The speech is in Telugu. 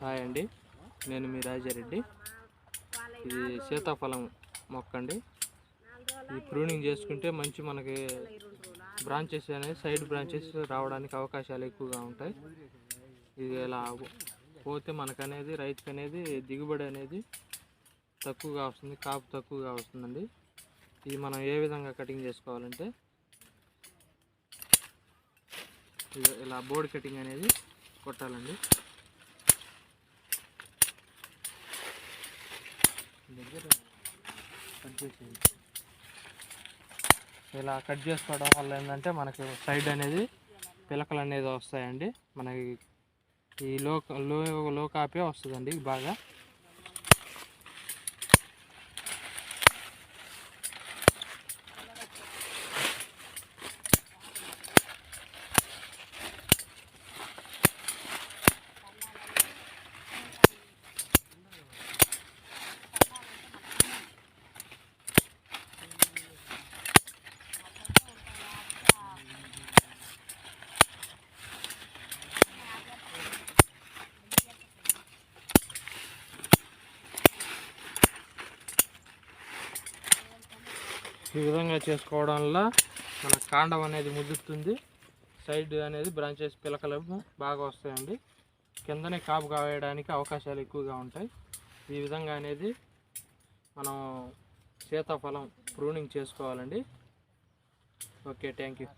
హాయ్ అండి. నేను మీ రాజారెడ్డి. ఇది సీతాఫలం మొక్క అండి. ఈ ప్రూనింగ్ చేసుకుంటే మంచి మనకి బ్రాంచెస్ అనేది సైడ్ బ్రాంచెస్ రావడానికి అవకాశాలు ఎక్కువగా ఉంటాయి. ఇది ఇలా పోతే మనకనేది రైతుకి అనేది దిగుబడి అనేది తక్కువగా వస్తుంది కాపు తక్కువగా వస్తుందండి. ఇది మనం ఏ విధంగా కటింగ్ చేసుకోవాలంటే ఇలా బోర్డ్ కటింగ్ అనేది కొట్టాలండి. దగ్గర కట్ ఇలా కట్ చేసుకోవడం వల్ల ఏంటంటే మనకి సైడ్ అనేది పిలకలు అనేది వస్తాయండి. మనకి ఈ లో లో లో కాపే వస్తుందండి బాగా. ఈ విధంగా చేసుకోవడం వల్ల మన కాండం అనేది ముదురుతుంది. సైడ్ అనేది బ్రాంచెస్ పిలకలు బాగా వస్తాయండి. కిందనే కాపు కావేయడానికి అవకాశాలు ఎక్కువగా ఉంటాయి. ఈ విధంగా అనేది మనం సీతాఫలం ప్రూనింగ్ చేసుకోవాలండి. Okay thank you.